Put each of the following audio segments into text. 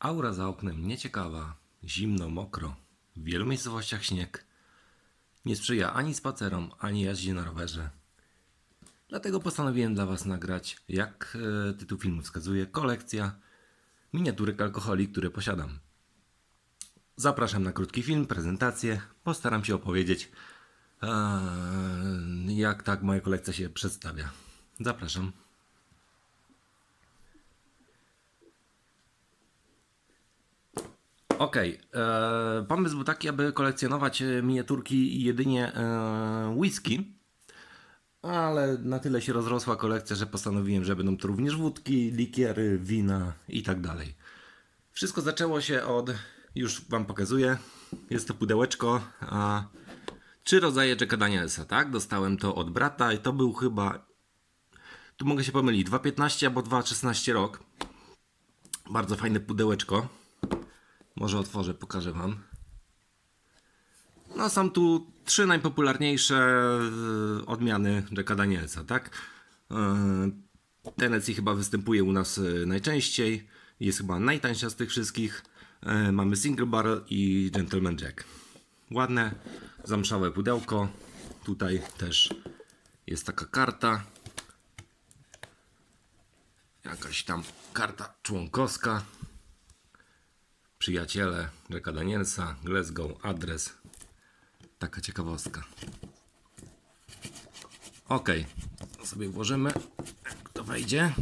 Aura za oknem nieciekawa, zimno, mokro, w wielu miejscowościach śnieg. Nie sprzyja ani spacerom, ani jeździe na rowerze. Dlatego postanowiłem dla Was nagrać, jak e, tytuł filmu wskazuje, kolekcja miniaturek alkoholi, które posiadam. Zapraszam na krótki film, prezentację. Postaram się opowiedzieć, e, jak tak moja kolekcja się przedstawia. Zapraszam. Okej, e, pomysł był taki, aby kolekcjonować e, miniaturki jedynie e, whisky, ale na tyle się rozrosła kolekcja, że postanowiłem, że będą to również wódki, likiery, wina i tak dalej. Wszystko zaczęło się od, już Wam pokazuję, jest to pudełeczko, a trzy rodzaje Jacka Danielsa, tak? Dostałem to od brata i to był chyba, tu mogę się pomylić, 2.15 albo 2.16 rok. Bardzo fajne pudełeczko. Może otworzę, pokażę Wam. No są tu trzy najpopularniejsze e, odmiany Jacka Danielsa, tak? E, Tennessee chyba występuje u nas e, najczęściej. Jest chyba najtańsza z tych wszystkich. Mamy Single Barrel i Gentleman Jack. Ładne, zamszałe pudełko. Tutaj też jest taka karta. Jakaś tam karta członkowska. Przyjaciele Jacka Danielsa, Glasgow, adres. Taka ciekawostka. Ok, sobie włożymy. Jak to wejdzie.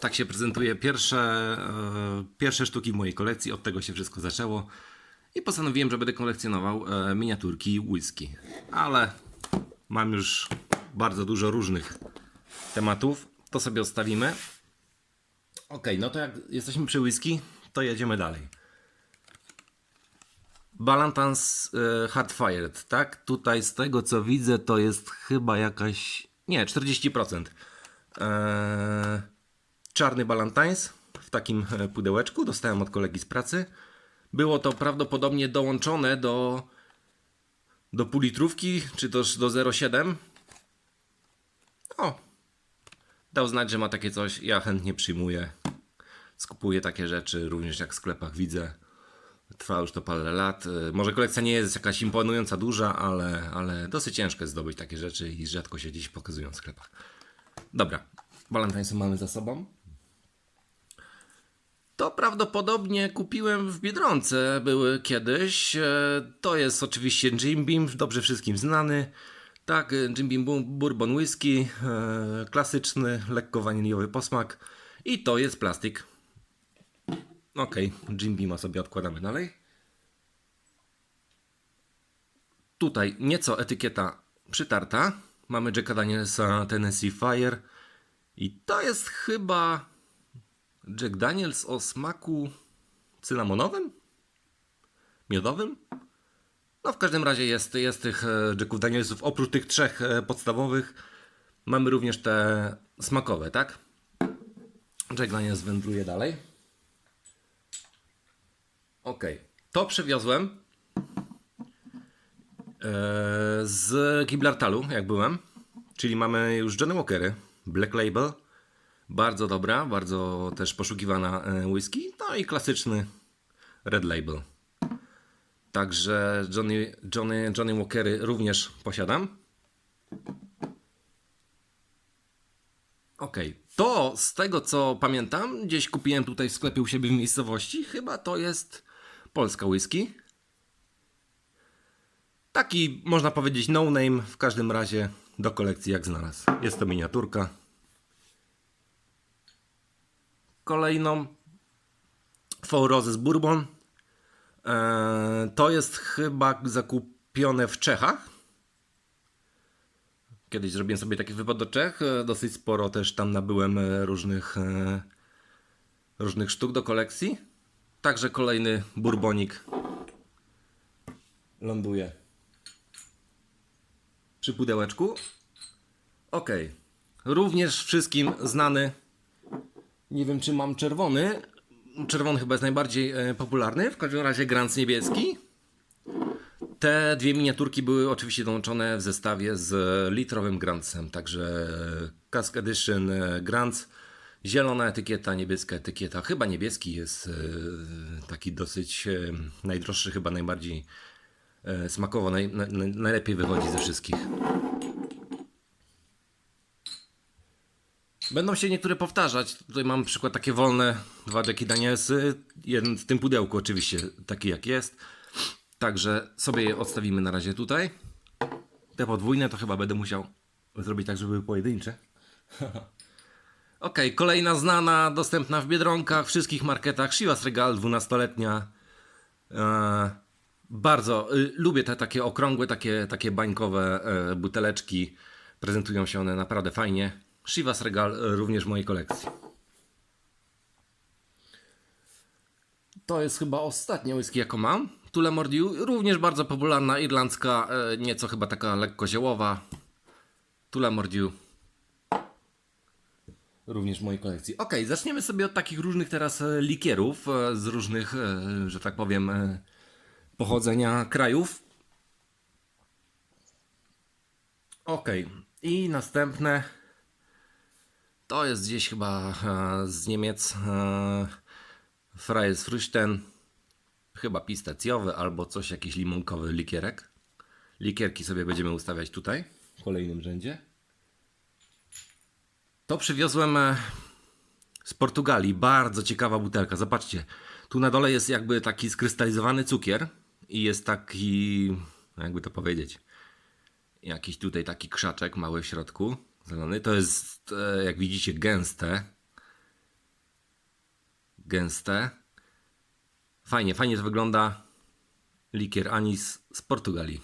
Tak się prezentuje pierwsze, e, pierwsze sztuki w mojej kolekcji. Od tego się wszystko zaczęło. I postanowiłem, że będę kolekcjonował e, miniaturki whisky. Ale mam już bardzo dużo różnych tematów. To sobie odstawimy. Ok, no to jak jesteśmy przy whisky, to jedziemy dalej. Ballantans e, Hardfired, tak? Tutaj z tego co widzę, to jest chyba jakaś. Nie, 40%. E, czarny Ballantines w takim e, pudełeczku. Dostałem od kolegi z pracy. Było to prawdopodobnie dołączone do, do półlitrówki, czy też do 0,7. O, dał znać, że ma takie coś. Ja chętnie przyjmuję. Skupuję takie rzeczy, również jak w sklepach widzę. Trwa już to parę lat. Y, Może kolekcja nie jest jakaś imponująca duża, ale, ale dosyć ciężko jest zdobyć takie rzeczy i rzadko się dziś pokazują w sklepach. Dobra, Valentine'sy mamy za sobą. To prawdopodobnie kupiłem w Biedronce, były kiedyś. E, To jest oczywiście Jim Beam, dobrze wszystkim znany. Tak, e, Jim Beam Bourbon Whisky, e, klasyczny, lekko waniliowy posmak. I to jest plastik. Ok, Jim Beama sobie odkładamy dalej. Tutaj nieco etykieta przytarta. Mamy Jacka Danielsa Tennessee Fire. I to jest chyba Jack Daniels o smaku cynamonowym? Miodowym? No w każdym razie jest, jest tych e, Jacków Danielsów oprócz tych trzech e, podstawowych. Mamy również te smakowe, tak? Jack Daniels wędruje dalej. Ok, to przywiozłem e, z Gibraltaru, jak byłem. Czyli mamy już Johnny Walkery, Black Label. Bardzo dobra, bardzo też poszukiwana e, whisky. No i klasyczny Red Label. Także Johnny, Johnny, Johnny Walkery również posiadam. Okej, to z tego co pamiętam, gdzieś kupiłem tutaj w sklepie u siebie w miejscowości, chyba to jest polska whisky. Taki, można powiedzieć, no name, w każdym razie do kolekcji jak znalazł. Jest to miniaturka. Kolejną Four Roses Bourbon. Eee, to jest chyba zakupione w Czechach. Kiedyś zrobiłem sobie taki wypad do Czech. e, Dosyć sporo też tam nabyłem e, różnych, e, różnych sztuk do kolekcji. Także kolejny bourbonik ląduje przy pudełeczku. Ok. Również wszystkim znany. Nie wiem, czy mam czerwony. Czerwony chyba jest najbardziej e, popularny. W każdym razie Grants niebieski. Te dwie miniaturki były oczywiście dołączone w zestawie z litrowym Grantsem, także Cask Edition e, Grants Zielona etykieta, niebieska etykieta. Chyba niebieski jest e, taki dosyć najdroższy, chyba najbardziej smakowo, naj, na, na, najlepiej wychodzi ze wszystkich. Będą się niektóre powtarzać. Tutaj mam przykład takie wolne, dwa Jackie Danielsy. Jeden w tym pudełku oczywiście, taki jak jest. Także sobie je odstawimy na razie tutaj. Te podwójne to chyba będę musiał zrobić tak, żeby były pojedyncze. Okej, kolejna znana, dostępna w Biedronkach, wszystkich marketach. Chivas Regal, 12-letnia. Eee, bardzo y, lubię te takie okrągłe, takie, takie bańkowe e, buteleczki. Prezentują się one naprawdę fajnie. Chivas Regal e, również w mojej kolekcji. To jest chyba ostatnia whisky, jaką mam. Tule Mordiu, również bardzo popularna, irlandzka, e, nieco chyba taka lekko ziołowa. Tula Mordiu. Również w mojej kolekcji. Ok, zaczniemy sobie od takich różnych teraz e, likierów z różnych, że tak powiem, pochodzenia krajów. Ok, i następne to jest gdzieś chyba e, z Niemiec e, Freies Früchten, chyba pistacjowy albo coś, jakiś limonkowy likierek. Likierki sobie będziemy ustawiać tutaj, w kolejnym rzędzie. To przywiozłem e, z Portugalii. Bardzo ciekawa butelka. Zobaczcie, tu na dole jest jakby taki skrystalizowany cukier i jest taki, no jakby to powiedzieć, jakiś tutaj taki krzaczek mały w środku, zielony. To jest, jak widzicie, gęste. Gęste. Fajnie, fajnie to wygląda. Likier anis z Portugalii.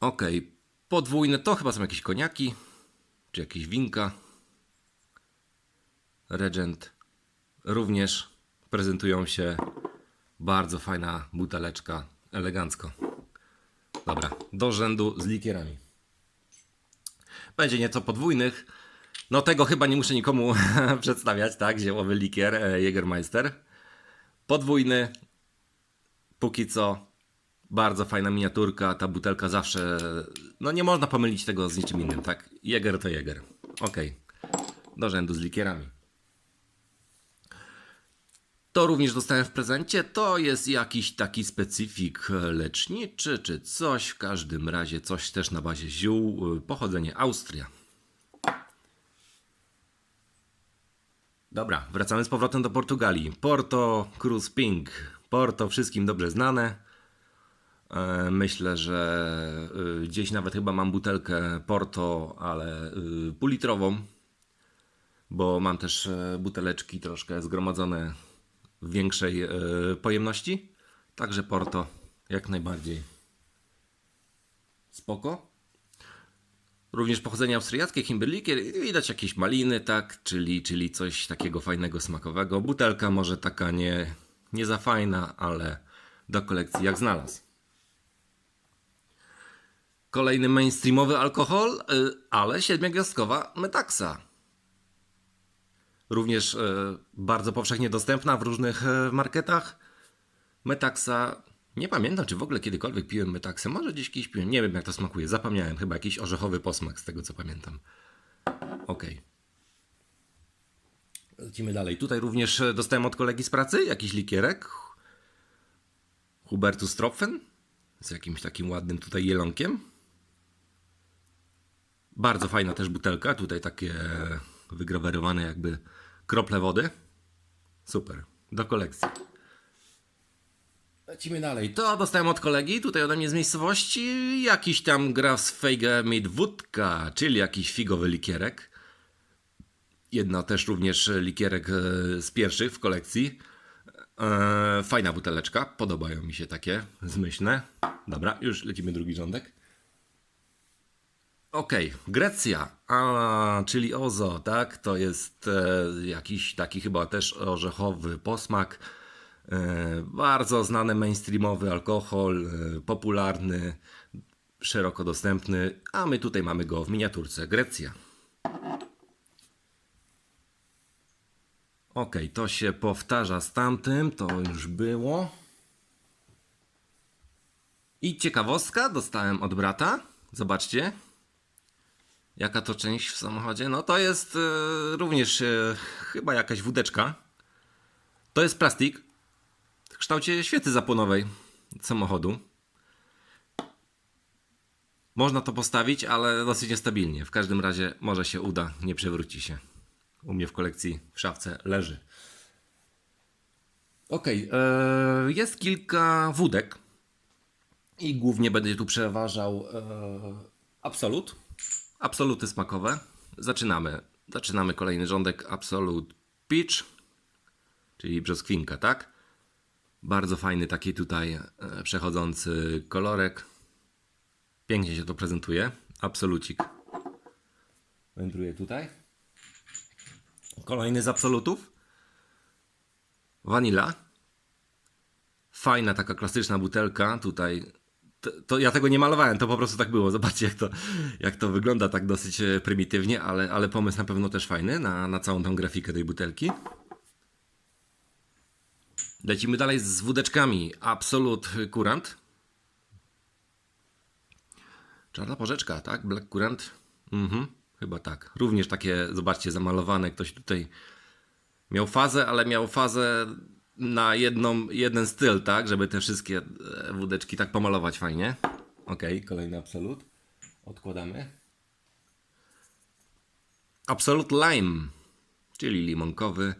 Ok, podwójne to chyba są jakieś koniaki, czy jakieś winka. Regent również prezentują się bardzo fajna buteleczka, elegancko. Dobra, do rzędu z likierami. Będzie nieco podwójnych. No tego chyba nie muszę nikomu przedstawiać, tak? Ziołowy likier e, Jägermeister. Podwójny. Póki co bardzo fajna miniaturka, ta butelka zawsze, no nie można pomylić tego z niczym innym, tak? Jäger to Jäger. Ok. Do rzędu z likierami. To również dostałem w prezencie. To jest jakiś taki specyfik leczniczy, czy coś. W każdym razie coś też na bazie ziół. y, Pochodzenie Austria. Dobra, wracamy z powrotem do Portugalii. Porto Cruz Pink. Porto wszystkim dobrze znane. E, Myślę, że y, gdzieś nawet chyba mam butelkę Porto, ale y, półlitrową, bo mam też buteleczki troszkę zgromadzone większej e, pojemności. Także Porto jak najbardziej spoko. Również pochodzenie austriackie, Kimberliker, widać jakieś maliny, tak, czyli, czyli coś takiego fajnego, smakowego. Butelka może taka nie, nie za fajna, ale do kolekcji jak znalazł. Kolejny mainstreamowy alkohol, y, ale siedmiogwiazdkowa Metaxa. Również y, bardzo powszechnie dostępna w różnych y, marketach. Metaxa, nie pamiętam czy w ogóle kiedykolwiek piłem Metaxę, może gdzieś kiedyś piłem, nie wiem jak to smakuje, zapomniałem, chyba jakiś orzechowy posmak z tego co pamiętam. Ok. Lecimy dalej. Tutaj również e, dostałem od kolegi z pracy jakiś likierek. Hubertus Tropfen z jakimś takim ładnym tutaj jelonkiem. Bardzo fajna też butelka. Tutaj takie wygrawerowane jakby krople wody. Super. Do kolekcji. Lecimy dalej. To dostałem od kolegi, tutaj ode mnie z miejscowości, jakiś tam Grafsfeige mit Wódka, czyli jakiś figowy likierek. Jedna też również likierek e, z pierwszych w kolekcji. E, fajna buteleczka, podobają mi się takie zmyślne. Dobra, już lecimy drugi rządek. Okej, Grecja, a, czyli Ozo, tak? To jest e, jakiś taki chyba też orzechowy posmak. E, bardzo znany mainstreamowy alkohol, e, popularny, szeroko dostępny, a my tutaj mamy go w miniaturce Grecja. Okej, to się powtarza z tamtym, to już było. I ciekawostka dostałem od brata. Zobaczcie. Jaka to część w samochodzie? No to jest e, również e, chyba jakaś wódeczka. To jest plastik w kształcie świecy zapłonowej samochodu. Można to postawić, ale dosyć niestabilnie. W każdym razie może się uda, nie przewróci się. U mnie w kolekcji w szafce leży. Okej, e, jest kilka wódek i głównie będzie tu przeważał Absolut. Absoluty smakowe. Zaczynamy. Zaczynamy kolejny rządek Absolut Peach, czyli brzoskwinka, tak? Bardzo fajny taki tutaj e, przechodzący kolorek. Pięknie się to prezentuje. Absolucik. Wędruje tutaj. Kolejny z absolutów. Vanilla. Fajna taka klasyczna butelka. Tutaj to, to ja tego nie malowałem, to po prostu tak było. Zobaczcie, jak to, jak to wygląda tak dosyć e, prymitywnie, ale, ale pomysł na pewno też fajny na, na całą tą grafikę tej butelki. Lecimy dalej z wódeczkami. Absolut Current. Czarna porzeczka, tak? Black Current. Mhm, chyba tak. Również takie, zobaczcie, zamalowane. Ktoś tutaj miał fazę, ale miał fazę na jedną, jeden styl, tak? Żeby te wszystkie e, wódeczki tak pomalować fajnie. Ok, kolejny Absolut. Odkładamy. Absolut Lime, czyli limonkowy.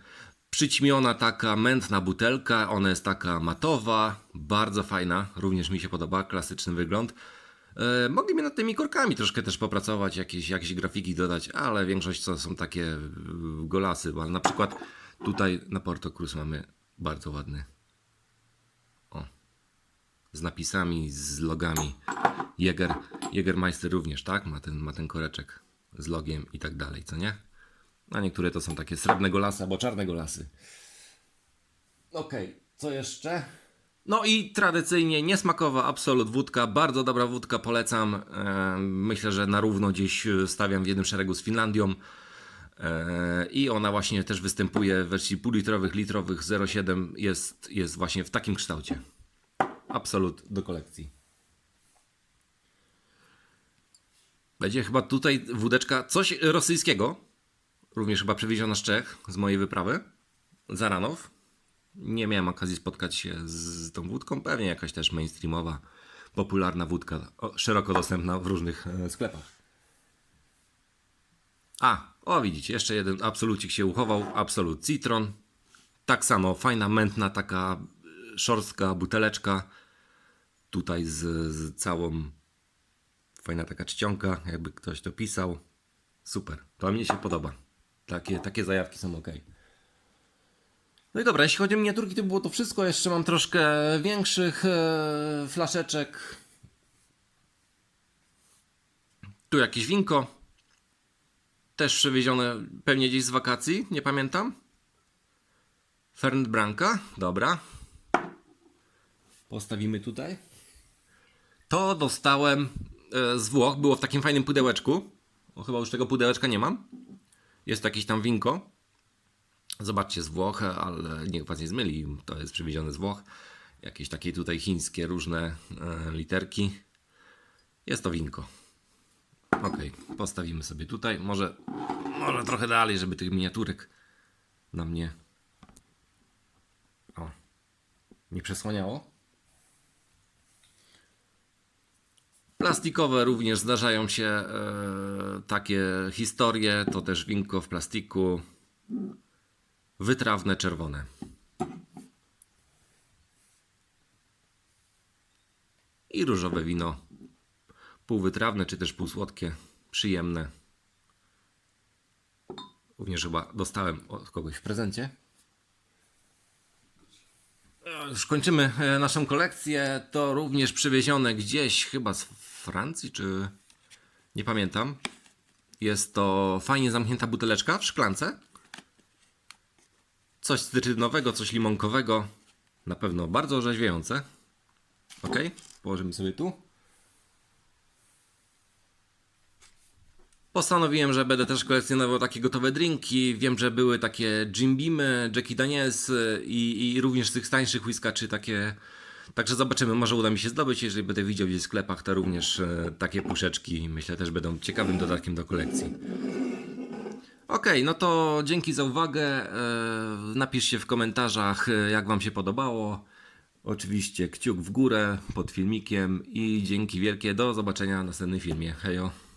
Przyćmiona taka mętna butelka, ona jest taka matowa, bardzo fajna, również mi się podoba, klasyczny wygląd. E, mogliby nad tymi korkami troszkę też popracować, jakieś, jakieś grafiki dodać, ale większość to są takie e, golasy, bo na przykład tutaj na Porto Cruz mamy bardzo ładny. O, z napisami, z logami. Jäger, Jägermeister również, tak? Ma ten, ma ten koreczek z logiem i tak dalej, co nie? A niektóre to są takie srebrnego lasa albo czarnego lasy. Okej, co jeszcze? No i tradycyjnie niesmakowa Absolut wódka, bardzo dobra wódka, polecam. Myślę, że na równo gdzieś stawiam w jednym szeregu z Finlandią. E, I ona właśnie też występuje w wersji półlitrowych, litrowych 0,7 jest, jest właśnie w takim kształcie. Absolut do kolekcji. Będzie chyba tutaj wódeczka, coś rosyjskiego, również chyba przywieziona z Czech, z mojej wyprawy, Zaranow. Nie miałem okazji spotkać się z tą wódką, pewnie jakaś też mainstreamowa, popularna wódka, szeroko dostępna w różnych e, sklepach. A, o widzicie, jeszcze jeden absolucik się uchował, Absolut Citron. Tak samo, fajna, mętna, taka e, szorstka buteleczka. Tutaj z, z całą, fajna taka czcionka, jakby ktoś to pisał. Super, to mnie się podoba. Takie, takie zajawki są ok. No i dobra, jeśli chodzi o miniaturki, to było to wszystko. Jeszcze mam troszkę większych e, flaszeczek. Tu jakieś winko. Też przywiezione pewnie gdzieś z wakacji, nie pamiętam. Fernet Branca, dobra. Postawimy tutaj. To dostałem e, z Włoch, było w takim fajnym pudełeczku. O, chyba już tego pudełeczka nie mam. Jest jakieś tam winko. Zobaczcie z Włoch, ale niech was nie zmyli, to jest przywiezione z Włoch. Jakieś takie tutaj chińskie różne e, literki. Jest to winko. Ok, postawimy sobie tutaj. Może, może trochę dalej, żeby tych miniaturek na mnie o, nie przesłaniało. Plastikowe również zdarzają się e, takie historie. To też winko w plastiku. Wytrawne czerwone. I różowe wino. Półwytrawne czy też półsłodkie. Przyjemne. Również chyba dostałem od kogoś w prezencie. E, Już kończymy e, naszą kolekcję. To również przywiezione gdzieś chyba z Francji, czy nie pamiętam. Jest to fajnie zamknięta buteleczka w szklance. Coś cytrynowego, coś limonkowego. Na pewno bardzo orzeźwiające. Ok, położymy sobie tu. Postanowiłem, że będę też kolekcjonował takie gotowe drinki. Wiem, że były takie Jim Beamy, Jackie Daniels i, i również tych tańszych whiskaczy takie, Także zobaczymy, może uda mi się zdobyć. Jeżeli będę widział gdzieś w sklepach, to również e, takie puszeczki myślę też będą ciekawym dodatkiem do kolekcji. Okej, no to dzięki za uwagę. E, Napiszcie w komentarzach, jak Wam się podobało. Oczywiście kciuk w górę pod filmikiem i dzięki wielkie. Do zobaczenia w następnym filmie. Hejo.